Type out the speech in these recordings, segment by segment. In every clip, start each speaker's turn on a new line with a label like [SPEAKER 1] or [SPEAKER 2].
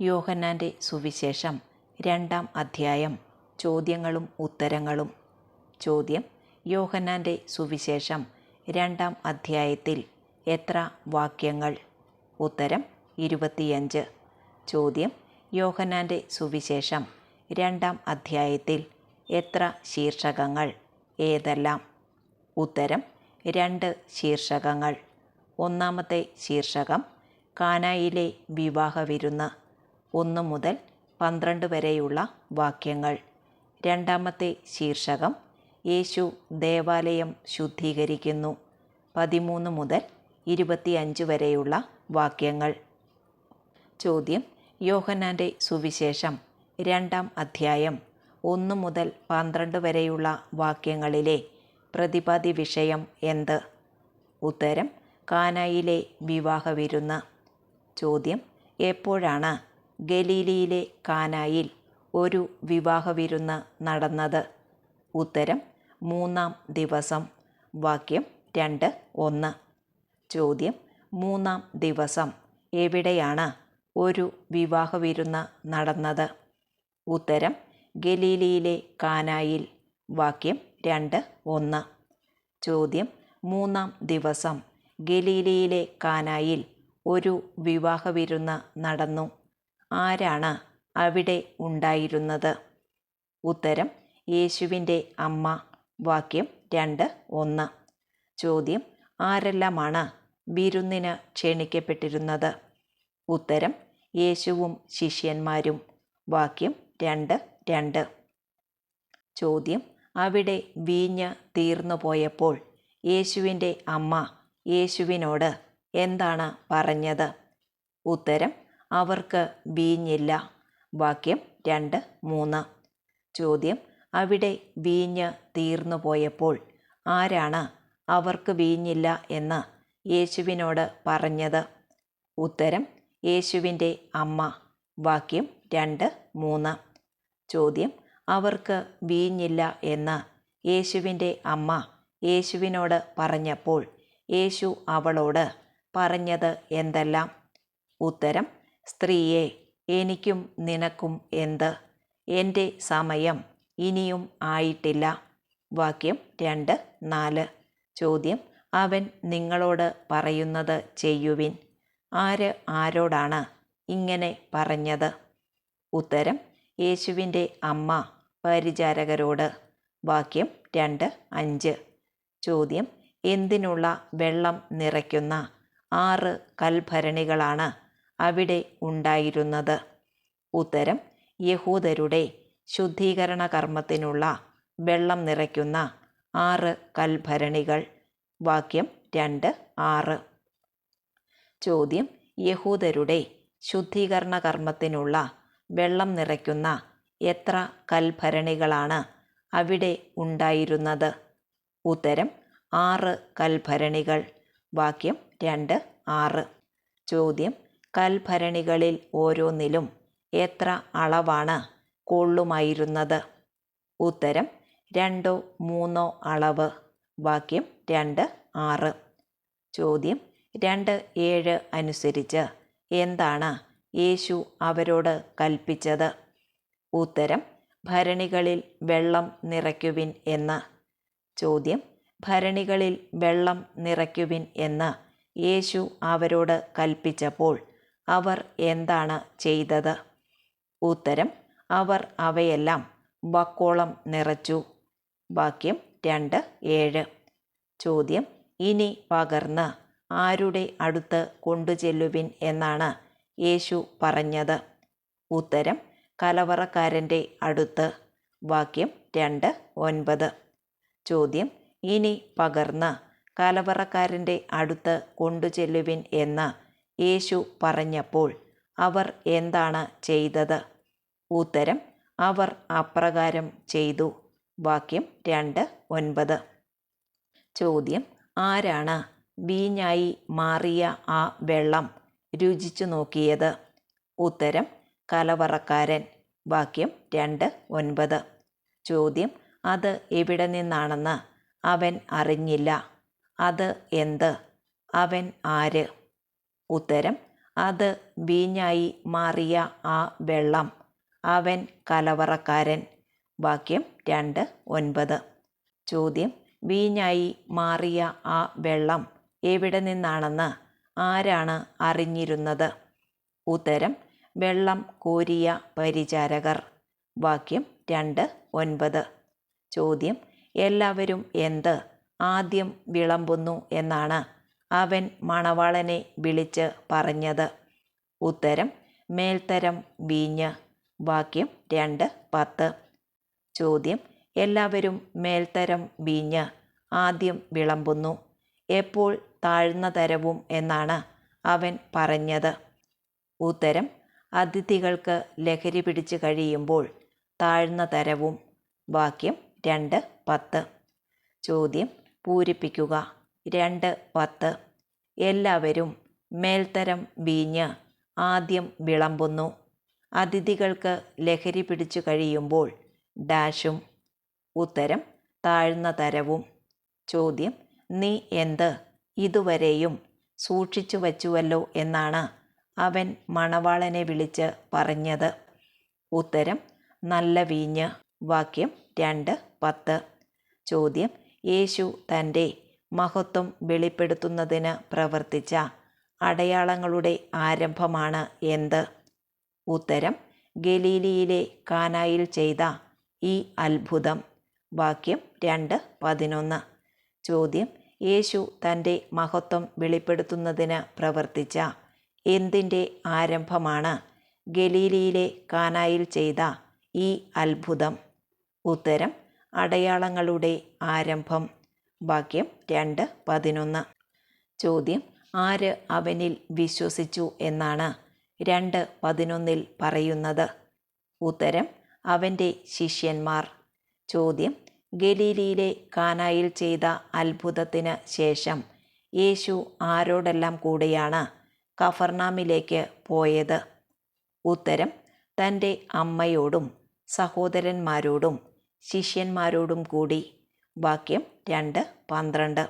[SPEAKER 1] യോഹന്നാന്റെ സുവിശേഷം രണ്ടാം അധ്യായം. ചോദ്യങ്ങളും ഉത്തരങ്ങളും. ചോദ്യം യോഹന്നാന്റെ സുവിശേഷം രണ്ടാം അധ്യായത്തിൽ എത്ര വാക്യങ്ങൾ? ഉത്തരം ഇരുപത്തിയഞ്ച്. ചോദ്യം യോഹന്നാന്റെ സുവിശേഷം രണ്ടാം അധ്യായത്തിൽ എത്ര ശീർഷകങ്ങൾ? ഏതെല്ലാം? ഉത്തരം രണ്ട് ശീർഷകങ്ങൾ. ഒന്നാമത്തെ ശീർഷകം കാനായിലെ വിവാഹ വിരുന്ന് ഒന്ന് മുതൽ പന്ത്രണ്ട് വരെയുള്ള വാക്യങ്ങൾ. രണ്ടാമത്തെ ശീർഷകം യേശു ദേവാലയം ശുദ്ധീകരിക്കുന്നു. പതിമൂന്ന് മുതൽ ഇരുപത്തിയഞ്ച് വരെയുള്ള വാക്യങ്ങൾ. ചോദ്യം യോഹന്നാന്റെ സുവിശേഷം രണ്ടാം അധ്യായം ഒന്ന് മുതൽ പന്ത്രണ്ട് വരെയുള്ള വാക്യങ്ങളിലെ പ്രതിപാദ്യ വിഷയം എന്ത്? ഉത്തരം കാനായിലെ വിവാഹ വിരുന്ന് ചോദ്യം എപ്പോഴാണ് ഗലീലിയിലെ കാനായിൽ ഒരു വിവാഹ വിരുന്ന് നടന്നത്. ഉത്തരം മൂന്നാം ദിവസം. വാക്യം രണ്ട് ഒന്ന്. ചോദ്യം മൂന്നാം ദിവസം. എവിടെയാണ് ഒരു വിവാഹ വിരുന്ന് നടന്നത്? ഉത്തരം ഗലീലിയിലെ കാനായിൽ. വാക്യം രണ്ട് ഒന്ന്. ചോദ്യം മൂന്നാം ദിവസം. ഗലീലിയിലെ കാനായിൽ ഒരു വിവാഹ വിരുന്ന് നടന്നു. ആരാണ് അവിടെ ഉണ്ടായിരുന്നത്? ഉത്തരം യേശുവിന്റെ അമ്മ. വാക്യം രണ്ട് ഒന്ന്. ചോദ്യം ആരെല്ലാമാണ് വിരുന്നിന് ക്ഷണിക്കപ്പെട്ടിരുന്നത്? ഉത്തരം യേശുവും ശിഷ്യന്മാരും. വാക്യം രണ്ട് രണ്ട്. ചോദ്യം അവിടെ വീഞ്ഞ് തീർന്നു പോയപ്പോൾ യേശുവിന്റെ അമ്മ യേശുവിനോട് എന്താണ് പറഞ്ഞത്? ഉത്തരം അവർക്ക് വീഞ്ഞില്ല. വാക്യം രണ്ട് മൂന്ന്. ചോദ്യം അവിടെ വീഞ്ഞ് തീർന്നു പോയപ്പോൾ ആരാണ് അവർക്ക് വീഞ്ഞില്ല എന്ന് യേശുവിനോട് പറഞ്ഞത്? ഉത്തരം യേശുവിന്റെ അമ്മ. വാക്യം രണ്ട് മൂന്ന്. ചോദ്യം അവർക്ക് വീഞ്ഞില്ല എന്ന് യേശുവിന്റെ അമ്മ യേശുവിനോട് പറഞ്ഞപ്പോൾ യേശു അവളോട് പറഞ്ഞത് എന്തെല്ലാം? ഉത്തരം സ്ത്രീയെ എനിക്കും നിനക്കും എന്ത്? എന്റെ സമയം ഇനിയും ആയിട്ടില്ല. വാക്യം രണ്ട് നാല്. ചോദ്യം അവൻ നിങ്ങളോട് പറയുന്നത് ചെയ്യുവിൻ. ആര് ആരോടാണ് ഇങ്ങനെ പറഞ്ഞത്? ഉത്തരം യേശുവിന്റെ അമ്മ പരിചാരകരോട്. വാക്യം രണ്ട് അഞ്ച്. ചോദ്യം എന്തിനുള്ള വെള്ളം നിറയ്ക്കുന്ന ആറ് കൽഭരണികളാണ് അവിടെ ഉണ്ടായിരുന്നത്. ഉത്തരം യഹൂദരുടെ ശുദ്ധീകരണ കർമ്മത്തിനുള്ള വെള്ളം നിറയ്ക്കുന്ന ആറ് കൽഭരണികൾ. വാക്യം രണ്ട് ആറ്. ചോദ്യം യഹൂദരുടെ ശുദ്ധീകരണ കർമ്മത്തിനുള്ള വെള്ളം നിറയ്ക്കുന്ന എത്ര കൽഭരണികളാണ് അവിടെ ഉണ്ടായിരുന്നത്? ഉത്തരം ആറ് കൽഭരണികൾ. വാക്യം രണ്ട് ആറ്. ചോദ്യം കൽഭരണികളിൽ ഓരോന്നിലും എത്ര അളവാണ് കൊള്ളുമായിരുന്നത്? ഉത്തരം രണ്ടോ മൂന്നോ അളവ്. വാക്യം രണ്ട് ആറ്. ചോദ്യം രണ്ട് ഏഴ് അനുസരിച്ച് എന്താണ് യേശു അവരോട് കൽപ്പിച്ചത്? ഉത്തരം ഭരണികളിൽ വെള്ളം നിറയ്ക്കുവിൻ എന്ന്. ചോദ്യം ഭരണികളിൽ വെള്ളം നിറയ്ക്കുവിൻ എന്ന് യേശു അവരോട് കൽപ്പിച്ചപ്പോൾ അവർ എന്താണ് ചെയ്തത്? ഉത്തരം അവർ അവയെല്ലാം വക്കോളം നിറച്ചു. വാക്യം രണ്ട് ഏഴ്. ചോദ്യം ഇനി പകർന്ന് ആരുടെ അടുത്ത് കൊണ്ടുചെല്ലുവിൻ എന്നാണ് യേശു പറഞ്ഞത്. ഉത്തരം കലവറക്കാരന്റെ അടുത്ത്. വാക്യം രണ്ട് ഒൻപത്. ചോദ്യം ഇനി പകർന്ന് കലവറക്കാരന്റെ അടുത്ത് കൊണ്ടുചെല്ലുവിൻ എന്ന് യേശു പറഞ്ഞപ്പോൾ അവർ എന്താണ് ചെയ്തത്? ഉത്തരം അവർ അപ്രകാരം ചെയ്തു. വാക്യം രണ്ട് ഒൻപത്. ചോദ്യം ആരാണ് വീഞ്ഞായി മാറിയ ആ വെള്ളം രുചിച്ചു നോക്കിയത്? ഉത്തരം കലവറക്കാരൻ. വാക്യം രണ്ട് ഒൻപത്. ചോദ്യം അത് എവിടെ നിന്നാണെന്ന് അവൻ അറിഞ്ഞില്ല. അത് എന്ത്? അവൻ ആര്? ഉത്തരം. അത് വീഞ്ഞായി മാറിയ ആ വെള്ളം. അവൻ കലവറക്കാരൻ. വാക്യം രണ്ട് ഒൻപത്. ചോദ്യം. വീഞ്ഞായി മാറിയ ആ വെള്ളം എവിടെ നിന്നാണെന്ന് ആരാണ് അറിഞ്ഞിരുന്നത്? ഉത്തരം. വെള്ളം കോരിയ പരിചാരകർ. വാക്യം രണ്ട് ഒൻപത്. ചോദ്യം. എല്ലാവരും എന്ത് ആദ്യം വിളമ്പുന്നു എന്നാണ് അവൻ മണവാളനെ വിളിച്ച് പറഞ്ഞത്. ഉത്തരം മേൽത്തരം വീഞ്ഞ്. വാക്യം രണ്ട് പത്ത്. ചോദ്യം എല്ലാവരും മേൽത്തരം വീഞ്ഞ്. ആദ്യം വിളമ്പുന്നു. എപ്പോൾ താഴ്ന്ന തരവും എന്നാണ് അവൻ പറഞ്ഞത്. ഉത്തരം അതിഥികൾക്ക് ലഹരി പിടിച്ചു കഴിയുമ്പോൾ താഴ്ന്ന തരവും. വാക്യം രണ്ട് പത്ത്. ചോദ്യം പൂരിപ്പിക്കുക. രണ്ട് പത്ത്. എല്ലാവരും മേൽത്തരം വീഞ്ഞ് ആദ്യം വിളമ്പുന്നു. അതിഥികൾക്ക് ലഹരി പിടിച്ചു കഴിയുമ്പോൾ ഡാഷും ഉത്തരം താഴ്ന്ന തരവും. ചോദ്യം നീ എന്ത്? ഇതുവരെയും സൂക്ഷിച്ചു വച്ചുവല്ലോ എന്നാണ് അവൻ മണവാളനെ വിളിച്ച് പറഞ്ഞത്. ഉത്തരം നല്ല വീഞ്ഞ്. വാക്യം രണ്ട് പത്ത്. ചോദ്യം യേശു തന്റെ മഹത്വം വെളിപ്പെടുത്തുന്നതിന് പ്രവർത്തിച്ച അടയാളങ്ങളുടെ ആരംഭമാണ് എന്ത്? ഉത്തരം ഗലീലിയിലെ കാനായിൽ ചെയ്ത ഈ അത്ഭുതം. വാക്യം രണ്ട് പതിനൊന്ന്. ചോദ്യം യേശു തന്റെ മഹത്വം വെളിപ്പെടുത്തുന്നതിന് പ്രവർത്തിച്ച എന്തിന്റെ ആരംഭമാണ് ഗലീലിയിലെ കാനായിൽ ചെയ്ത ഈ അത്ഭുതം? ഉത്തരം അടയാളങ്ങളുടെ ആരംഭം. വാക്യം രണ്ട് പതിനൊന്ന്. ചോദ്യം ആര് അവനിൽ വിശ്വസിച്ചു എന്നാണ് രണ്ട് പതിനൊന്നിൽ പറയുന്നത്. ഉത്തരം അവന്റെ ശിഷ്യന്മാർ. ചോദ്യം ഗലീലിയിലെ കാനായിൽ ചെയ്ത അത്ഭുതത്തിന് ശേഷം യേശു ആരോടെല്ലാം കൂടെയാണ് കഫർണാമിലേക്ക് പോയത്? ഉത്തരം തന്റെ അമ്മയോടും സഹോദരന്മാരോടും ശിഷ്യന്മാരോടും കൂടി. വാക്യം രണ്ട് പന്ത്രണ്ട്.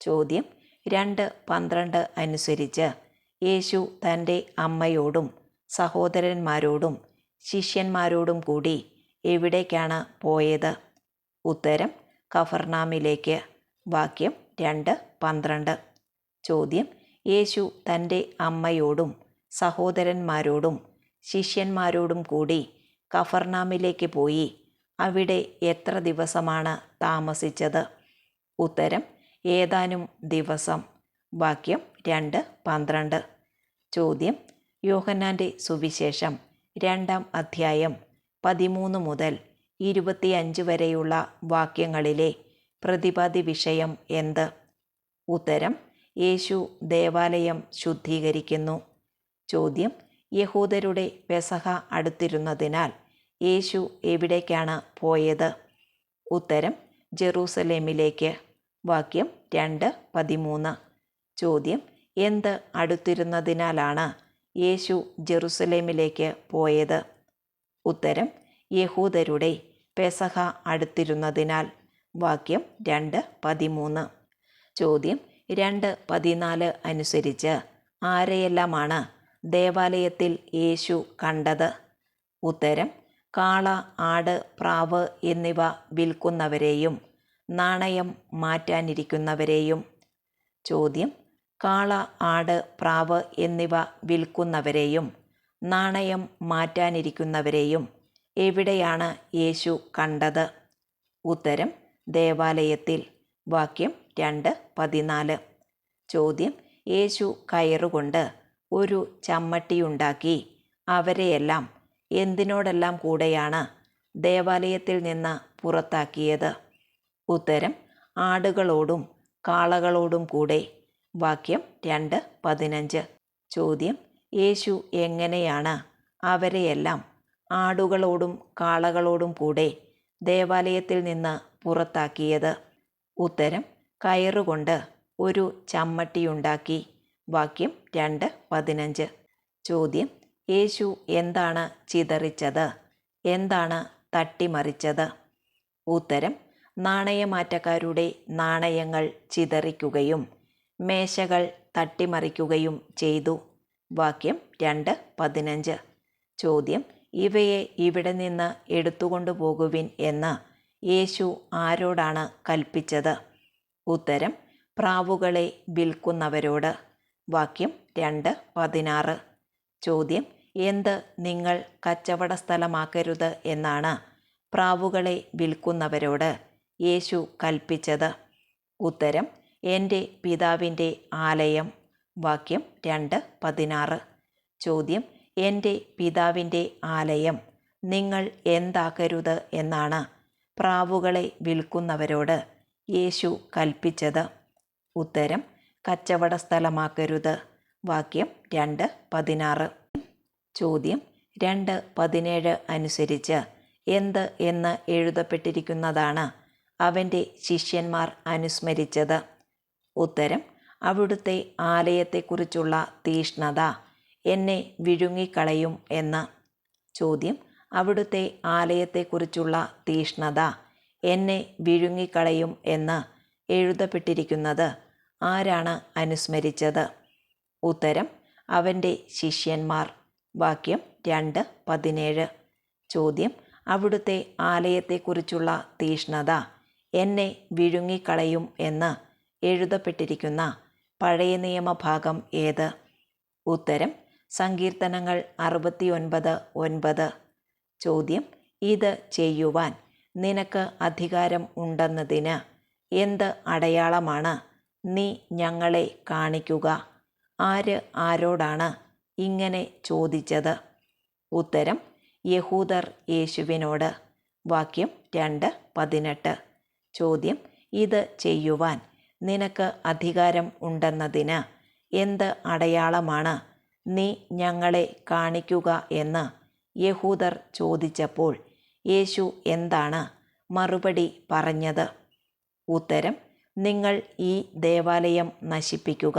[SPEAKER 1] ചോദ്യം രണ്ട് പന്ത്രണ്ട് അനുസരിച്ച് യേശു തന്റെ അമ്മയോടും സഹോദരന്മാരോടും ശിഷ്യന്മാരോടും കൂടി എവിടേക്കാണ് പോയത്? ഉത്തരം കഫർനാമിലേക്ക്. വാക്യം രണ്ട് പന്ത്രണ്ട്. ചോദ്യം യേശു തന്റെ അമ്മയോടും സഹോദരന്മാരോടും ശിഷ്യന്മാരോടും കൂടി കഫർനാമിലേക്ക് പോയി അവിടെ എത്ര ദിവസമാണ് താമസിച്ചത്? ഉത്തരം ഏതാനും ദിവസം. വാക്യം രണ്ട് പന്ത്രണ്ട്. ചോദ്യം യോഹന്നാന്റെ സുവിശേഷം രണ്ടാം അധ്യായം പതിമൂന്ന് മുതൽ ഇരുപത്തിയഞ്ച് വരെയുള്ള വാക്യങ്ങളിലെ പ്രതിപാദ്യ വിഷയം എന്ത്? ഉത്തരം യേശു ദേവാലയം ശുദ്ധീകരിക്കുന്നു. ചോദ്യം യഹൂദരുടെ പെസഹ അടുത്തിരുന്നതിനാൽ യേശു എവിടേക്കാണ് പോയത്? ഉത്തരം ജെറൂസലേമിലേക്ക്. വാക്യം രണ്ട് പതിമൂന്ന്. ചോദ്യം എന്ത് അടുത്തിരുന്നതിനാലാണ് യേശു ജെറുസലേമിലേക്ക് പോയത്? ഉത്തരം യഹൂദരുടെ പെസഹ അടുത്തിരുന്നതിനാൽ. വാക്യം രണ്ട് പതിമൂന്ന്. ചോദ്യം രണ്ട് പതിനാല് അനുസരിച്ച് ആരെയെല്ലാമാണ് ദേവാലയത്തിൽ യേശു കണ്ടത്? ഉത്തരം കാള ആട് പ്രാവ് എന്നിവ വിൽക്കുന്നവരെയും നാണയം മാറ്റാനിരിക്കുന്നവരെയും. ചോദ്യം. കാള ആട് പ്രാവ് എന്നിവ വിൽക്കുന്നവരെയും നാണയം മാറ്റാനിരിക്കുന്നവരെയും എവിടെയാണ് യേശു കണ്ടത്? ഉത്തരം. ദേവാലയത്തിൽ. വാക്യം രണ്ട് പതിനാല്. ചോദ്യം. യേശു കയറുകൊണ്ട് ഒരു ചമ്മട്ടിയുണ്ടാക്കി. അവരെയെല്ലാം എന്തിനോടെല്ലാം കൂടെയാണ് ദേവാലയത്തിൽ നിന്ന് പുറത്താക്കിയത്? ഉത്തരം ആടുകളോടും കാളകളോടും കൂടെ. വാക്യം രണ്ട് പതിനഞ്ച്. ചോദ്യം യേശു എങ്ങനെയാണ് അവരെയെല്ലാം ആടുകളോടും കാളകളോടും കൂടെ ദേവാലയത്തിൽ നിന്ന് പുറത്താക്കിയത്? ഉത്തരം കയറുകൊണ്ട് ഒരു ചമ്മട്ടിയുണ്ടാക്കി. വാക്യം രണ്ട് പതിനഞ്ച്. ചോദ്യം യേശു എന്താണ് ചിതറിച്ചത്? എന്താണ് തട്ടിമറിച്ചത്? ഉത്തരം നാണയമാറ്റക്കാരുടെ നാണയങ്ങൾ ചിതറിക്കുകയും മേശകൾ തട്ടിമറിക്കുകയും ചെയ്തു. വാക്യം രണ്ട് പതിനഞ്ച്. ചോദ്യം ഇവയെ ഇവിടെ നിന്ന് എടുത്തുകൊണ്ടു പോകുവിൻ എന്ന് യേശു ആരോടാണ് കൽപ്പിച്ചത്? ഉത്തരം പ്രാവുകളെ വിൽക്കുന്നവരോട്. വാക്യം രണ്ട് പതിനാറ്. ചോദ്യം എന്ത് നിങ്ങൾ കച്ചവട സ്ഥലമാക്കരുത് എന്നാണ് പ്രാവുകളെ വിൽക്കുന്നവരോട് യേശു കൽപ്പിച്ചത്. ഉത്തരം എന്റെ പിതാവിന്റെ ആലയം വാക്യം രണ്ട് പതിനാറ്. ചോദ്യം എന്റെ പിതാവിന്റെ ആലയം നിങ്ങൾ എന്താക്കരുത് എന്നാണ് പ്രാവുകളെ വിൽക്കുന്നവരോട് യേശു കൽപ്പിച്ചത്. ഉത്തരം കച്ചവട സ്ഥലമാക്കരുത് വാക്യം രണ്ട് പതിനാറ് ചോദ്യം രണ്ട് പതിനേഴ് അനുസരിച്ച് എന്ത് എന്ന് എഴുതപ്പെട്ടിരിക്കുന്നതാണ് അവന്റെ ശിഷ്യന്മാർ അനുസ്മരിച്ചത്. ഉത്തരം അവിടുത്തെ ആലയത്തെക്കുറിച്ചുള്ള തീഷ്ണത എന്നെ വിഴുങ്ങിക്കളയും എന്ന്. ചോദ്യം അവിടുത്തെ ആലയത്തെക്കുറിച്ചുള്ള തീഷ്ണത എന്നെ വിഴുങ്ങിക്കളയും എന്ന് എഴുതപ്പെട്ടിരിക്കുന്നത് ആരാണ് അനുസ്മരിച്ചത്? ഉത്തരം അവന്റെ ശിഷ്യന്മാർ. വാക്യം രണ്ട് പതിനേഴ്. ചോദ്യം അവിടുത്തെ ആലയത്തെക്കുറിച്ചുള്ള തീഷ്ണത. എന്നെ വിഴുങ്ങിക്കളയും എന്ന് എഴുതപ്പെട്ടിരിക്കുന്ന പഴയ നിയമഭാഗം ഏത്? ഉത്തരം സങ്കീർത്തനങ്ങൾ അറുപത്തിയൊൻപത് ഒൻപത്. ചോദ്യം ഇത് ചെയ്യുവാൻ നിനക്ക് അധികാരം ഉണ്ടെന്നതിന് എന്ത് അടയാളമാണ്? നീ ഞങ്ങളെ കാണിക്കുക. ആര് ആരോടാണ് ഇങ്ങനെ ചോദിച്ചത്? ഉത്തരം യഹൂദർ യേശുവിനോട്. വാക്യം രണ്ട് പതിനെട്ട്. ചോദ്യം ഇത് ചെയ്യുവാൻ നിനക്ക് അധികാരം ഉണ്ടെന്നതിന് എന്ത് അടയാളമാണ്? നീ ഞങ്ങളെ കാണിക്കുക എന്ന് യഹൂദർ ചോദിച്ചപ്പോൾ യേശു എന്താണ് മറുപടി പറഞ്ഞത്? ഉത്തരം നിങ്ങൾ ഈ ദേവാലയം നശിപ്പിക്കുക.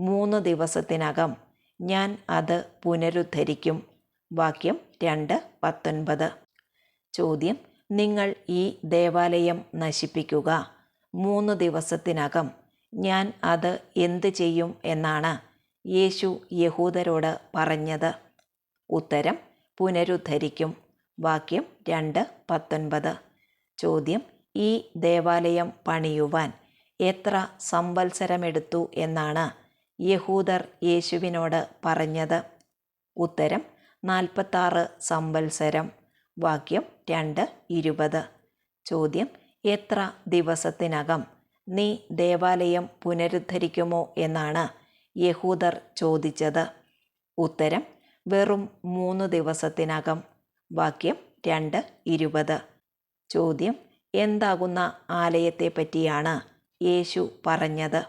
[SPEAKER 1] മൂന്ന് ദിവസത്തിനകം ഞാൻ അത് പുനരുദ്ധരിക്കും. വാക്യം രണ്ട് പത്തൊൻപത്. ചോദ്യം നിങ്ങൾ ഈ ദേവാലയം നശിപ്പിക്കുക. മൂന്ന് ദിവസത്തിനകം ഞാൻ അത് എന്ത് ചെയ്യും എന്നാണ് യേശു യഹൂദരോട് പറഞ്ഞത്. ഉത്തരം പുനരുദ്ധരിക്കും. വാക്യം രണ്ട് പത്തൊൻപത്. ചോദ്യം ഈ ദേവാലയം പണിയുവാൻ എത്ര സംവത്സരമെടുത്തു എന്നാണ് യഹൂദർ യേശുവിനോട് പറഞ്ഞത്. ഉത്തരം നാൽപ്പത്താറ് സംവത്സരം. വാക്യം രണ്ട് ഇരുപത്. ചോദ്യം എത്ര ദിവസത്തിനകം നീ ദേവാലയം പുനരുദ്ധരിക്കുമോ എന്നാണ് യഹൂദർ ചോദിച്ചത്. ഉത്തരം വെറും മൂന്ന് ദിവസത്തിനകം. വാക്യം രണ്ട് ഇരുപത്. ചോദ്യം എന്താകുന്ന ആലയത്തെപ്പറ്റിയാണ് യേശു പറഞ്ഞത്.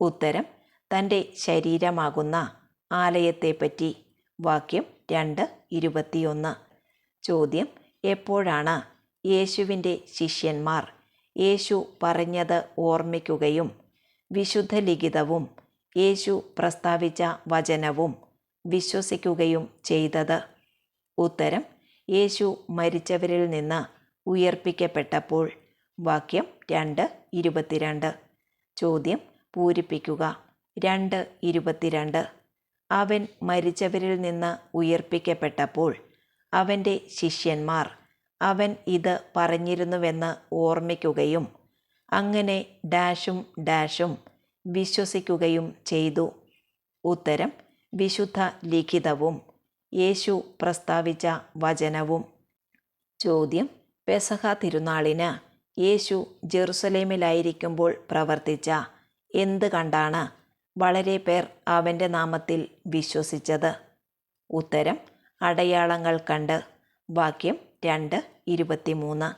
[SPEAKER 1] ഉത്തരം തന്റെ ശരീരമാകുന്ന ആലയത്തെപ്പറ്റി. വാക്യം രണ്ട് ഇരുപത്തിയൊന്ന്. ചോദ്യം എപ്പോഴാണ് യേശുവിന്റെ ശിഷ്യന്മാർ യേശു പറഞ്ഞത് ഓർമ്മിക്കുകയും വിശുദ്ധ ലിഖിതവും യേശു പ്രസ്താവിച്ച വചനവും വിശ്വസിക്കുകയും ചെയ്തത്? ഉത്തരം യേശു മരിച്ചവരിൽ നിന്ന് ഉയർപ്പിക്കപ്പെട്ടപ്പോൾ. വാക്യം രണ്ട് ഇരുപത്തിരണ്ട്. ചോദ്യം പൂരിപ്പിക്കുക. രണ്ട് ഇരുപത്തിരണ്ട്. അവൻ മരിച്ചവരിൽ നിന്ന് ഉയർപ്പിക്കപ്പെട്ടപ്പോൾ അവന്റെ ശിഷ്യന്മാർ അവൻ ഇത് പറഞ്ഞിരുന്നുവെന്ന് ഓർമ്മിക്കുകയും അങ്ങനെ ഡാഷും ഡാഷും വിശ്വസിക്കുകയും ചെയ്തു. ഉത്തരം വിശുദ്ധ ലിഖിതവും യേശു പ്രസ്താവിച്ച വചനവും. ചോദ്യം പെസഹ തിരുനാളിന് യേശു ജെറുസലേമിലായിരിക്കുമ്പോൾ പ്രവർത്തിച്ച എന്ത് കണ്ടാണ് വളരെ പേർ അവന്റെ നാമത്തിൽ വിശ്വസിച്ചത്. ഉത്തരം അടയാളങ്ങൾ കണ്ട്. വാക്യം രണ്ട് ഇരുപത്തിമൂന്ന്.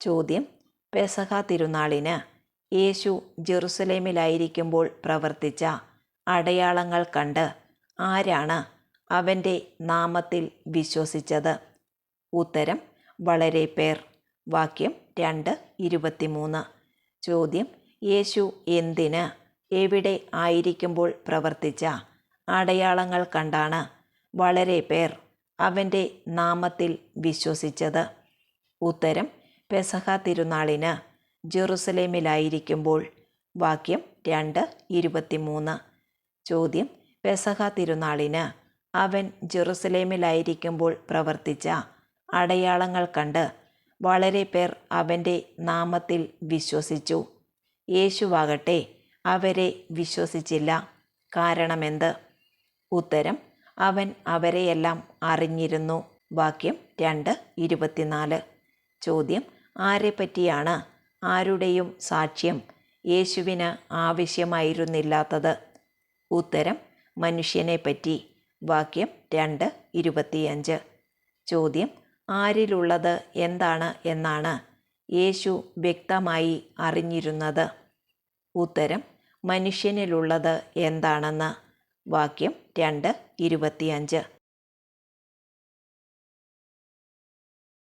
[SPEAKER 1] ചോദ്യം പെസഹ തിരുനാളിന് യേശു ജെറുസലേമിലായിരിക്കുമ്പോൾ പ്രവർത്തിച്ച അടയാളങ്ങൾ കണ്ട് ആരാണ് അവന്റെ നാമത്തിൽ വിശ്വസിച്ചത്? ഉത്തരം വളരെ പേർ. വാക്യം രണ്ട് ഇരുപത്തിമൂന്ന്. ചോദ്യം യേശു എന്തിന് എവിടെ ആയിരിക്കുമ്പോൾ പ്രവർത്തിച്ച അടയാളങ്ങൾ കണ്ടാണ് വളരെ പേർ അവന്റെ നാമത്തിൽ വിശ്വസിച്ചത്. ഉത്തരം പെസഹ തിരുനാളിന് ജെറുസലേമിലായിരിക്കുമ്പോൾ. വാക്യം രണ്ട് ഇരുപത്തിമൂന്ന്. ചോദ്യം പെസഹ തിരുനാളിന് അവൻ ജെറുസലേമിലായിരിക്കുമ്പോൾ പ്രവർത്തിച്ച അടയാളങ്ങൾ കണ്ട് വളരെ പേർ അവന്റെ നാമത്തിൽ വിശ്വസിച്ചു. യേശുവാകട്ടെ അവരെ വിശ്വസിച്ചില്ല. കാരണമെന്ത്? ഉത്തരം അവൻ അവരെയെല്ലാം അറിഞ്ഞിരുന്നു. വാക്യം രണ്ട് ഇരുപത്തിനാല്. ചോദ്യം ആരെപ്പറ്റിയാണ്? ആരുടെയും സാക്ഷ്യം യേശുവിന് ആവശ്യമായിരുന്നില്ലാത്തത്. ഉത്തരം മനുഷ്യനെപ്പറ്റി. വാക്യം രണ്ട് ഇരുപത്തിയഞ്ച്. ചോദ്യം ആരിലുള്ളത് എന്താണ് എന്നാണ് യേശു വ്യക്തമായി അറിഞ്ഞിരുന്നത്. ഉത്തരം മനുഷ്യനിലുള്ളത് എന്താണെന്ന് വാക്യം രണ്ട് ഇരുപത്തിയഞ്ച്.